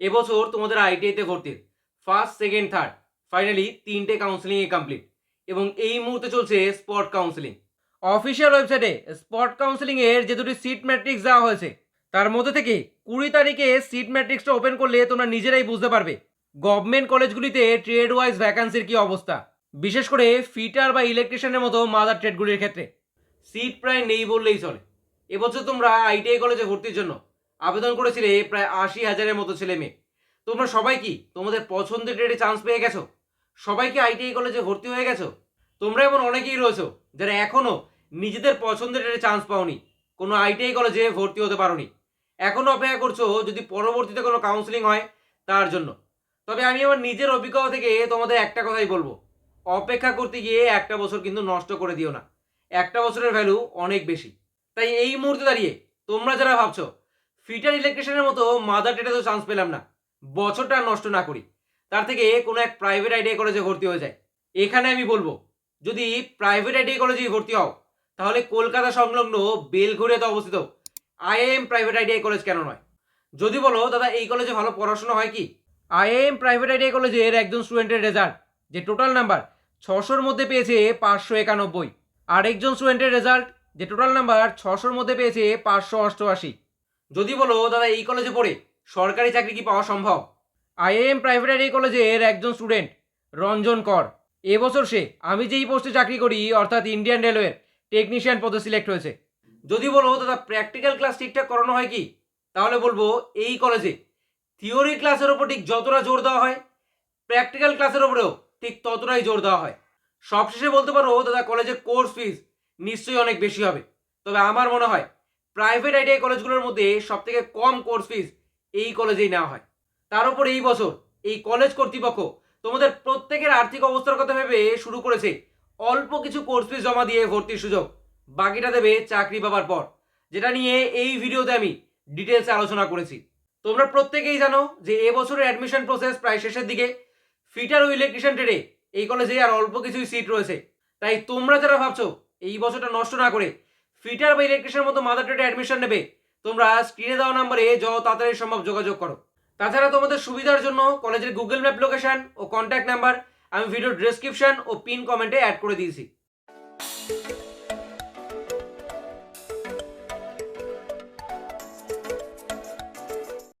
এবছর তোমাদের আইটিআইতে ভর্তির ফার্স্ট সেকেন্ড থার্ড ফাইনালি তিনটে কাউন্সিলিংয়ে কমপ্লিট এবং এই মুহূর্তে চলছে স্পট কাউন্সিলিং অফিসিয়াল ওয়েবসাইটে স্পট কাউন্সিলিংয়ের যে দুটি সিট ম্যাট্রিক্স দেওয়া হয়েছে, তার মধ্যে থেকে কুড়ি তারিখে সিট ম্যাট্রিক্সটা ওপেন করলে তোমরা নিজেরাই বুঝতে পারবে গভর্নমেন্ট কলেজগুলিতে ট্রেড ওয়াইজ ভ্যাকান্সির কী অবস্থা। বিশেষ করে ফিটার বা ইলেকট্রিশিয়ানের মতো মাদার ট্রেডগুলির ক্ষেত্রে। সিট প্রায় নেই বললেই চলে। এবছর তোমরা আইটিআই কলেজে ভর্তির জন্য আবেদন করেছিলে প্রায় আশি হাজারের মতো ছেলে মেয়ে। তোমরা সবাই কি তোমাদের পছন্দের ট্রেডে চান্স পেয়ে গেছো? সবাই কি আইটিআই কলেজে ভর্তি হয়ে গেছো? তোমরা এমন অনেকেই রয়েছো যারা এখনও নিজেদের পছন্দের ট্রেডে চান্স পাওনি, কোনো আইটিআই কলেজে ভর্তি হতে পারোনি। এখনও অপেক্ষা করছ যদি পরবর্তীতে কোনো কাউন্সিলিং হয় তার জন্য। তবে আমি আমার নিজের অভিজ্ঞতা থেকে তোমাদের একটা কথাই বলব। অপেক্ষা করতে গিয়ে একটা বছর কিন্তু নষ্ট করে দিও না। একটা বছরের ভ্যালু অনেক বেশি। তাই এই মুহূর্তে দাঁড়িয়ে তোমরা যারা ভাবছ ফিটার ইলেকট্রিশিয়ানের মতো মাদার ডেটে তো চান্স পেলাম না। বছরটা নষ্ট না করি। তার থেকে কোনো এক প্রাইভেট আইটিআই কলেজে ভর্তি হয়ে যায়। এখানে আমি বলব, যদি প্রাইভেট আইটিআই কলেজে ভর্তি হও, তাহলে কলকাতা সংলগ্ন বেলঘড়িয়াতে অবস্থিত আইএম প্রাইভেট আইটিআই কলেজ কেন নয়? যদি বলো, দাদা, এই কলেজে ভালো পড়াশোনা হয় কি? আইএম প্রাইভেট আইটিআই কলেজের একজন স্টুডেন্টের রেজাল্ট যে টোটাল নাম্বার ছশোর মধ্যে পেয়েছে পাঁচশো একানব্বই। আর একজন স্টুডেন্টের রেজাল্ট যে টোটাল নাম্বার ছশোর মধ্যে পেয়েছে পাঁচশো অষ্টআশি। যদি বলো, দাদা, এই কলেজে পড়ে সরকারি চাকরি কি পাওয়া সম্ভব? আইএম প্রাইভেট আইটিআই কলেজের একজন স্টুডেন্ট রঞ্জন কর। এবছর সে, আমি যেই পোস্টে চাকরি করি, অর্থাৎ ইন্ডিয়ান রেলওয়ের টেকনিশিয়ান পদে সিলেক্ট হয়েছে। যদি বলো, দাদা প্র্যাকটিক্যাল ক্লাস ঠিকঠাক করানো হয় কি? তাহলে বলব, এই কলেজে থিওরি ক্লাসের ওপর ঠিক যতটা জোর দেওয়া হয় প্র্যাকটিক্যাল ক্লাসের ওপরেও ঠিক ততটাই জোর দেওয়া হয়। সবশেষে বলতে পারো, দাদা কলেজের কোর্স ফিস নিশ্চয়ই অনেক বেশি হবে। তবে আমার মনে হয় প্রাইভেট আইটিআই কলেজগুলোর মধ্যে সব থেকে কম কোর্স ফিস এই কলেজেই নেওয়া হয়। তার উপর এই বছর এই কলেজ কর্তৃপক্ষ তোমাদের প্রত্যেকের আর্থিক অবস্থার কথা ভেবে শুরু করেছে অল্প কিছু কোর্স ফিস জমা দিয়ে ভর্তির সুযোগ। বাকিটা দেবে চাকরি পাবার পর। যেটা নিয়ে এই ভিডিওতে আমি ডিটেলসে আলোচনা করেছি। তোমরা প্রত্যেকেই জানো যে এবছরের অ্যাডমিশন প্রসেস প্রায় শেষের দিকে। ফিটার ও ইলেকট্রিশিয়ান ট্রেডে এই কলেজে আর অল্প কিছুই সিট রয়েছে। তাই তোমরা যারা ভাবছ এই বছরটা নষ্ট না করে ফিটার বা ইলেকট্রিশিয়ান মতো মাদার ট্রেডে অ্যাডমিশন নেবে। তোমরা স্ক্রিনে দেওয়া নাম্বারে যত তাড়াতাড়ি সম্ভব যোগাযোগ করো। তাছাড়া তোমাদের সুবিধার জন্য কলেজের গুগল ম্যাপ লোকেশন ও কন্ট্যাক্ট নাম্বার আমি ভিডিও ডেসক্রিপশন ও পিন কমেন্টে অ্যাড করে দিয়েছি।